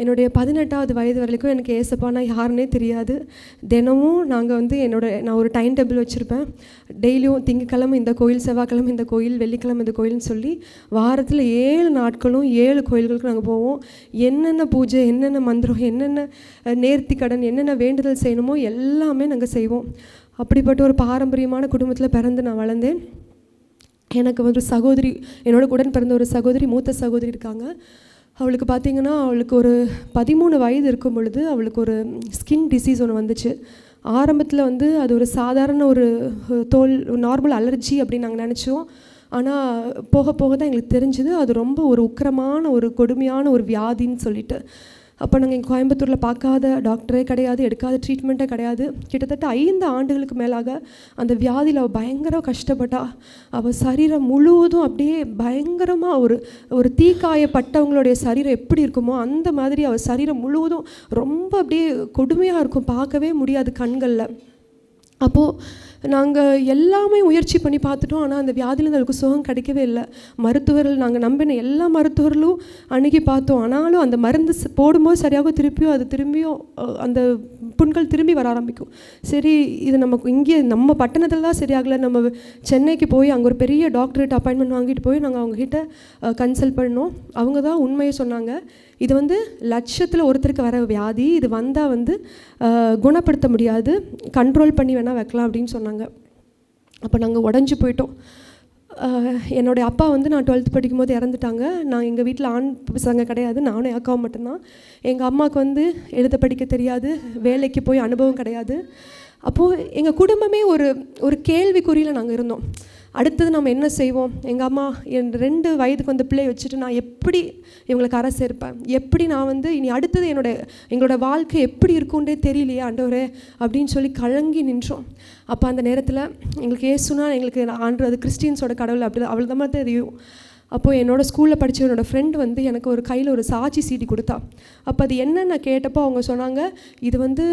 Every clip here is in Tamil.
என்னுடைய பதினெட்டாவது வயது வரைக்கும் எனக்கு ஏசப்பானா யாருன்னே தெரியாது. தினமும் நாங்கள் வந்து என்னோட நான் ஒரு டைம் டேபிள் வச்சுருப்பேன். டெய்லியும் திங்கக்கிழமை இந்த கோயில் செவ்வாய்க்கிழமை இந்த கோயில் வெள்ளிக்கிழமை இந்த கோயில்னு சொல்லி வாரத்தில் ஏழு நாட்களும் ஏழு கோயில்களுக்கு நாங்கள் போவோம். என்னென்ன பூஜை என்னென்ன மந்திரம் என்னென்ன நேர்த்தி கடன் என்னென்ன வேண்டுதல் செய்யணுமோ எல்லாமே நாங்கள் செய்வோம். அப்படிப்பட்ட ஒரு பாரம்பரியமான குடும்பத்தில் பிறந்து நான் வளர்ந்தேன். எனக்கு வந்து சகோதரி என்னோட உடன் பிறந்த ஒரு சகோதரி மூத்த சகோதரி இருக்காங்க. அவளுக்கு பார்த்தீங்கன்னா அவளுக்கு ஒரு பதிமூணு வயது இருக்கும் பொழுது அவளுக்கு ஒரு ஸ்கின் டிசீஸ் ஒன்று வந்துச்சு. ஆரம்பத்தில் வந்து அது ஒரு சாதாரண ஒரு தோல் நார்மல் அலர்ஜி அப்படின்னு நாங்கள் நினச்சோம். ஆனால் போக போக தான் எங்களுக்கு தெரிஞ்சுது. அது ரொம்ப ஒரு உக்கிரமான ஒரு கொடுமையான ஒரு வியாதின்னு சொல்லிட்டு. அப்போ நாங்கள் இங்கே கோயம்புத்தூரில் பார்க்காத டாக்டரே கிடையாது எடுக்காத ட்ரீட்மெண்ட்டே கிடையாது. கிட்டத்தட்ட ஐந்து ஆண்டுகளுக்கு மேலாக அந்த வியாதியில் அவள் பயங்கர கஷ்டப்பட்டா. அவள் சரீரம் முழுவதும் அப்படியே பயங்கரமாக ஒரு ஒரு தீக்காயப்பட்டவங்களுடைய சரீரம் எப்படி இருக்குமோ அந்த மாதிரி அவள் சரீரம் முழுவதும் ரொம்ப அப்படியே கொடுமையாக இருக்கும். பார்க்கவே முடியாது கண்களில். அப்போது நாங்கள் எல்லாமே முயற்சி பண்ணி பார்த்துட்டோம். ஆனால் அந்த வியாதியிலேருந்து அவளுக்கு சுகம் கிடைக்கவே இல்லை. மருத்துவர்கள் நாங்கள் நம்பின எல்லா மருத்துவர்களும் அணுகி பார்த்தோம். ஆனாலும் அந்த மருந்து போடும்போது சரியாக திருப்பியும் அது திரும்பியும் அந்த புண்கள் திரும்பி வர ஆரம்பிக்கும். சரி இது நமக்கு இங்கே நம்ம பட்டணத்தில் தான் சரியாகலை. நம்ம சென்னைக்கு போய் அங்கே ஒரு பெரிய டாக்டர்கிட்ட அப்பாயின்மெண்ட் வாங்கிட்டு போய் நாங்கள் அவங்ககிட்ட கன்சல்ட் பண்ணோம். அவங்க தான் உண்மையை சொன்னாங்க. இது வந்து லட்சத்தில் ஒருத்தருக்கு வர வியாதி. இது வந்தால் வந்து குணப்படுத்த முடியாது. கண்ட்ரோல் பண்ணி வேணால் வைக்கலாம் அப்படின்னு சொன்னாங்க. அப்போ நாங்கள் உடஞ்சி போயிட்டோம். என்னுடைய அப்பா வந்து நான் டுவெல்த் படிக்கும்போது இறந்துட்டாங்க. நான் எங்கள் வீட்டில் ஆண் பசங்க கிடையாது. நானும் என் அக்காவும் மட்டும்தான். எங்கள் அம்மாவுக்கு வந்து எழுத படிக்க தெரியாது. வேலைக்கு போய் அனுபவம் கிடையாது. அப்போது எங்கள் குடும்பமே ஒரு ஒரு கேள்விக்குறியில் நாங்கள் இருந்தோம். அடுத்தது நம்ம என்ன செய்வோம்? எங்கள் அம்மா என் ரெண்டு வயதுக்கு வந்த பிள்ளையை வச்சுட்டு நான் எப்படி இவங்களுக்கு அரை சேர்ப்பேன் எப்படி நான் வந்து இனி அடுத்தது என்னோட எங்களோட வாழ்க்கை எப்படி இருக்கும்ன்றே தெரியலையே ஆண்டவரே அப்படின்னு சொல்லி கலங்கி நின்றோம். அப்போ அந்த நேரத்தில் எங்களுக்கு ஏசுனா எங்களுக்கு ஆண்டு அது கிறிஸ்டின்ஸோட கடவுள் அப்படி அவ்வளோதான் தான் தெரியும். அப்போது என்னோடய ஸ்கூலில் படித்த என்னோடய ஃப்ரெண்ட் வந்து எனக்கு ஒரு கையில் ஒரு சாட்சி சீடி கொடுத்தா. அப்போ அது என்னென்ன கேட்டப்போ அவங்க சொன்னாங்க இது வந்து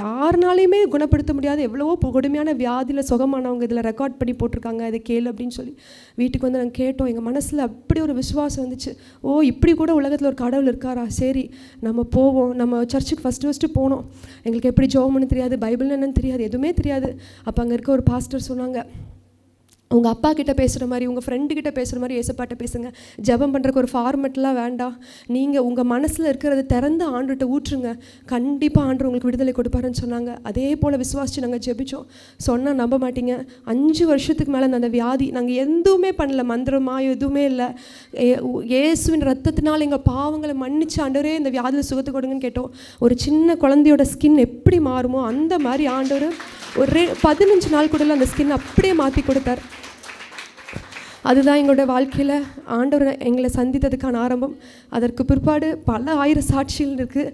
யாருனாலையுமே குணப்படுத்த முடியாத. எவ்வளவோ கொடுமையான வியாதியில் சுகமானவங்க இதில் ரெக்கார்ட் பண்ணி போட்டிருக்காங்க அதை கேளு அப்படின்னு சொல்லி. வீட்டுக்கு வந்து நாங்கள் கேட்டோம். எங்கள் மனசில் அப்படி ஒரு விசுவாசம் வந்துச்சு. ஓ இப்படி கூட உலகத்தில் ஒரு கடவுள் இருக்காரா? சரி நம்ம போவோம். நம்ம சர்ச்சுக்கு ஃபஸ்ட்டு ஃபஸ்ட்டு போனோம். எங்களுக்கு எப்படி ஜோம்னு தெரியாது பைபிள் என்னன்னு தெரியாது எதுவுமே தெரியாது. அப்போ அங்கே இருக்க ஒரு பாஸ்டர் சொன்னாங்க உங்கள் அப்பா கிட்ட பேசுகிற மாதிரி உங்கள் ஃப்ரெண்டு கிட்ட பேசுகிற மாதிரி ஏசப்பாட்ட பேசுங்க. ஜெபம் பண்ணுறக்கு ஒரு ஃபார்மெட்லாம் வேண்டாம். நீங்கள் உங்கள் மனசில் இருக்கிறத திறந்து ஆண்டுகிட்ட ஊற்றுங்க. கண்டிப்பாக ஆண்டு உங்களுக்கு விடுதலை கொடுப்பாருன்னு சொன்னாங்க. அதே போல் விசுவாசிச்சு நாங்கள் ஜெபிச்சோம். சொன்னால் நம்ப மாட்டீங்க. அஞ்சு வருஷத்துக்கு மேலே அந்த வியாதி நாங்கள் எதுவுமே பண்ணல. மந்திரமா எதுவுமே இல்லை. இயேசுவின் ரத்தத்தினால் எங்கள் பாவங்களை மன்னிச்சு ஆண்டவரே இந்த வியாதியில் சுகத்தை கொடுங்கன்னு கேட்டோம். ஒரு சின்ன குழந்தையோட ஸ்கின் எப்படி மாறுமோ அந்த மாதிரி ஆண்டவர் ஒரு பதினஞ்சு நாள் கூட அந்த ஸ்கின் அப்படியே மாற்றி கொடுத்தார். அதுதான் எங்களோட வாழ்க்கையில் ஆண்டவர் எங்களை சந்தித்ததுக்கான ஆரம்பம். அதற்கு பிற்பாடு பல ஆயிரம் சாட்சிகள் இருக்குது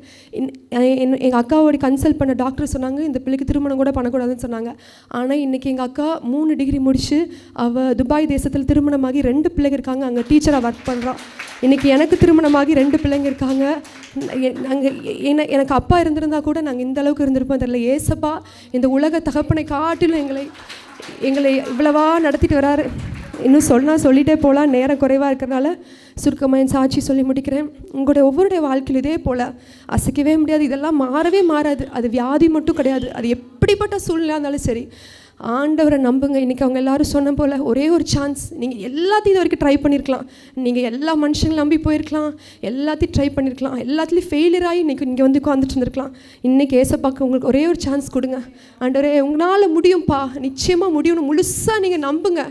எங்கள் அக்காவோட கன்சல்ட் பண்ண டாக்டர் சொன்னாங்க. இந்த பிள்ளைக்கு திருமணம் கூட பண்ணக்கூடாதுன்னு சொன்னாங்க. ஆனால் இன்றைக்கி எங்கள் அக்கா மூணு டிகிரி முடித்து அவள் துபாய் தேசத்தில் திருமணமாகி ரெண்டு பிள்ளைங்க இருக்காங்க. அங்கே டீச்சராக ஒர்க் பண்ணுறான் இன்றைக்கி எனக்கு திருமணமாகி ரெண்டு பிள்ளைங்க இருக்காங்க. நாங்கள் என்ன எனக்கு அப்பா இருந்திருந்தா கூட நாங்கள் இந்த அளவுக்கு இருந்திருப்போம் தெரியல. ஏசப்பா இந்த உலக தகப்பனை காட்டிலும் எங்களை எங்களை இவ்வளவா நடத்திட்டு வராரு. இன்னும் சொன்னால் சொல்லிட்டே போகலாம் நேரம் குறைவாக இருக்கிறனால சுருக்கமாக என் சாட்சி சொல்லி முடிக்கிறேன். உங்களுடைய ஒவ்வொருடைய வாழ்க்கையில் இதே போல் அசைக்கவே முடியாது. இதெல்லாம் மாறவே மாறாது. அது வியாதி மட்டும் கிடையாது. அது எப்படிப்பட்ட சூழ்நிலையாக இருந்தாலும் சரி. ஆண்டவரை நம்புங்க. இன்றைக்கி அவங்க எல்லாரும் சொன்ன போல் ஒரே ஒரு சான்ஸ் நீங்கள் எல்லாத்தையும் இது வரைக்கும் ட்ரை பண்ணியிருக்கலாம் நீங்கள் எல்லா மனுஷங்களும் நம்பி போயிருக்கலாம். எல்லாத்தையும் ட்ரை பண்ணியிருக்கலாம் எல்லாத்துலேயும் ஃபெயிலியர் ஆகி இன்றைக்கி நீங்கள் வந்து உட்காந்துட்டு இருந்திருக்கலாம். இன்றைக்கி ஏசப்பாக்கு உங்களுக்கு ஒரே ஒரு சான்ஸ் கொடுங்க. ஆண்டவரே உங்களால் முடியும்ப்பா நிச்சயமாக முடியும்னு முழுசாக நீங்கள் நம்புங்க.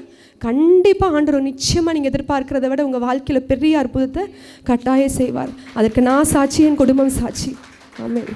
கண்டிப்பாக ஆண்டவர் நிச்சயமாக நீங்கள் எதிர்பார்க்கிறத விட உங்கள் வாழ்க்கையில் பெரிய அற்புதத்தை கட்டாயம் செய்வார். அதற்கு நான் சாட்சி என் குடும்பம் சாட்சி. ஆமென்.